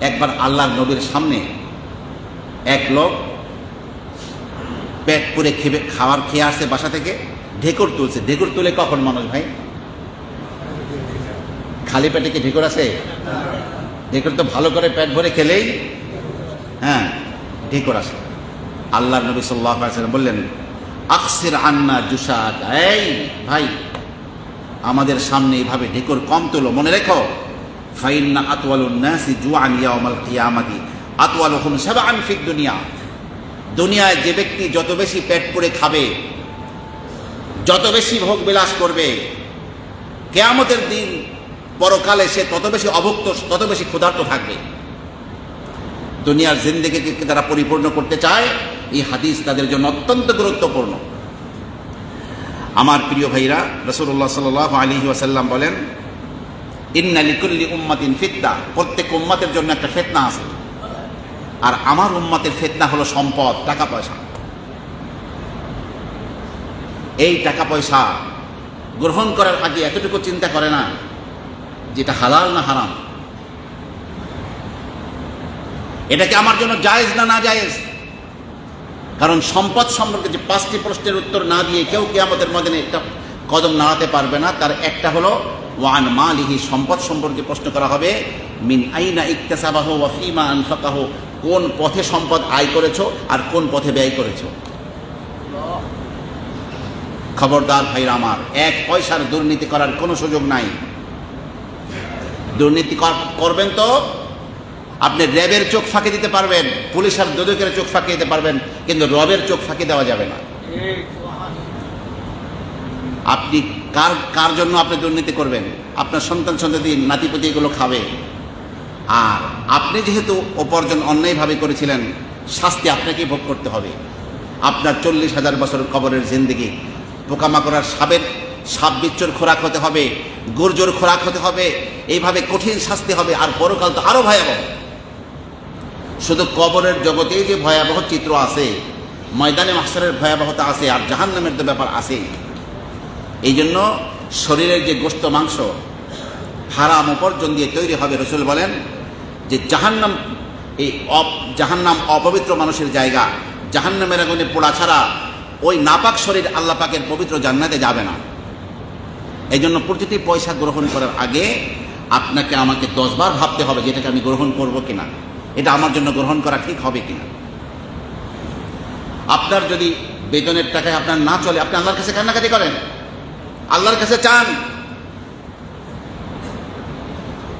একবার আল্লাহর নবীর সামনে এক লোক পেট করে খেবে, খাবার খেয়ে আসছে বাসা থেকে, ঢেকুর তুলছে। ঢেকুর তুলে কখন মানুষ ভাই? খালি পেটে কি ঢেকুর আছে? ঢেকুর তো ভালো করে পেট ভরে খেলেই হ্যাঁ ঢেকুর আসে আল্লাহ নবী সাল্লাহ বললেন আকসির আন্না জুসাক। এই ভাই, আমাদের সামনে এইভাবে ঢেকুর কম তোলো, মনে রেখো। ফাইন্না আতওয়ালুন নাসি জুআন ইয়াউমাল কিয়ামাতি। আতওয়ালুহুম সাবআন ফিদ দুনিয়া। দুনিয়ায় যে ব্যক্তি যত বেশি পেট পুড়ে খাবে, যত বেশি ভোগ বিলাস করবে, কেয়ামতের দিন পরকালে সে তত বেশি অভুক্ত, তত বেশি ক্ষুধার্ত থাকবে। দুনিয়ার জিন্দেগিকে তারা পরিপূর্ণ করতে চায়? এই হাদিস তাদের জন্য অত্যন্ত গুরুত্বপূর্ণ। আমার প্রিয় ভাইরা রসুল্লাহ সাল আলী ওয়াসাল্লাম বলেন ইন্নালিকুল্লি উম্মাতিন ফিতনা। প্রত্যেক উম্মাতের জন্য একটা ফেতনা আছে। আর আমার উম্মাতের ফেতনা হলো সম্পদ, টাকা পয়সা। এই টাকা পয়সা গ্রহণ করার আগে এতটুকু চিন্তা করে না যেটা হালাল না হারাম। এটা কি আমার জন্য জায়েজ না না জায়েজ? কারণ সম্পদ সম্পর্কে যে পাঁচটি প্রশ্নের উত্তর না দিয়ে কেউ কে আমাদের মধ্যে একটা কদম নাড়াতে পারবে না, তার একটা হলো ওয়ান মালিহি, সম্পদ সম্পর্কে প্রশ্ন করা হবে, মিন আইনা ইকতাসাবাহ ওয়া ফিমা আনফাকাহ, কোন পথে সম্পদ আয় করেছ আর কোন পথে ব্যয় করেছ? খবরদার ভাইরা আমার, এক পয়সার দুর্নীতি করার কোনো সুযোগ নাই। দুর্নীতি কর- করবেন তো? আপনি র্যাবের চোখ ফাঁকি দিতে পারবেন পুলিশ আর দুদকের চোখ ফাঁকি দিতে পারবেন, কিন্তু রবের চোখ ফাঁকি দেওয়া যাবে না। আপনি কার কার জন্য আপনি দুর্নীতি করবেন? আপনার সন্তান সন্ততি নাতিপতি এগুলো খাবে। আর আপনি যেহেতু উপার্জন অন্যায়ভাবে করেছিলেন, শাস্তি আপনাকেই ভোগ করতে হবে। আপনার চল্লিশ হাজার বছর কবরের জিন্দিগি, পোকামাকড়ার সাবের সাপ বিচ্ছুর খোরাক হতে হবে, গুর্জোর খোরাক হতে হবে, এইভাবে কঠিন শাস্তি হবে, আর পরকাল তো আরও ভয়াবহ। শুধু কবরের জগতেই যে ভয়াবহ চিত্র আছে, ময়দানে মাস্টারের ভয়াবহতা আছে, আর জাহান্নামের তো ব্যাপার আছে এই জন্য শরীরের যে গোস্ত মাংস হারাম উপার্জন দিয়ে তৈরি হবে, রসুল বলেন যে জাহান্নাম, এই অপ, জাহান্নাম অপবিত্র মানুষের জায়গা, জাহান্নামের আগুনে পোড়া ছাড়া ওই নাপাক শরীর আল্লাহ পাকের পবিত্র জান্নাতে যাবে না। এই জন্য প্রতিটি পয়সা গ্রহণ করার আগে আপনাকে আমাকে দশবার ভাবতে হবে যে এটাকে আমি গ্রহণ করব কিনা, এটা আমার জন্য গ্রহণ করা ঠিক হবে কিনা। আপনার যদি বেতনের টাকায় আপনার না চলে, আপনি আল্লাহর কাছে কান্নাকাটি করেন? আল্লাহর কাছে চান।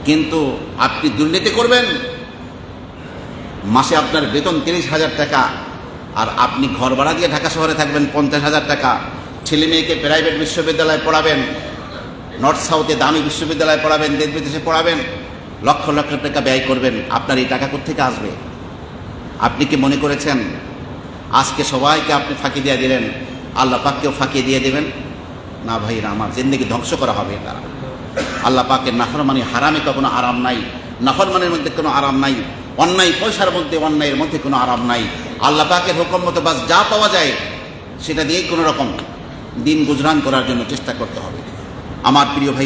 কিন্তু আপনি দুর্নীতি করবেন। মাসে আপনার বেতন তিরিশ হাজার টাকা, আর আপনি ঘর ভাড়া দিয়ে ঢাকা শহরে থাকবেন পঞ্চাশ হাজার টাকা। ছেলে মেয়েকে প্রাইভেট বিশ্ববিদ্যালয়ে পড়াবেন নর্থ সাউথে দামি বিশ্ববিদ্যালয়ে পড়াবেন, দেশ বিদেশে পড়াবেন, লক্ষ লক্ষ টাকা ব্যয় করবেন। আপনার এই টাকা কোথেকে আসবে? আপনি কি মনে করেছেন, আজকে সবাইকে আপনি ফাঁকি দিয়ে দিলেন, আল্লাহ পাককেও ফাঁকি দিয়ে দেবেন? না ভাই আমার জিন্দগি ধ্বংস করা হবে তারা আল্লাহ পাকের নাফরমানি হারামে কোনো আরাম নাই, নাফরমানের মধ্যে কোনো আরাম নাই, অন্যায় পয়সার মধ্যে, অন্যায়ের মধ্যে কোনো আরাম নাই। আল্লাহ পাকের হুকম মতো বাস যা পাওয়া যায়, সেটা দিয়েই কোনো রকম দিন গুজরান করার জন্য চেষ্টা করতে হবে। আমার প্রিয় ভাইরা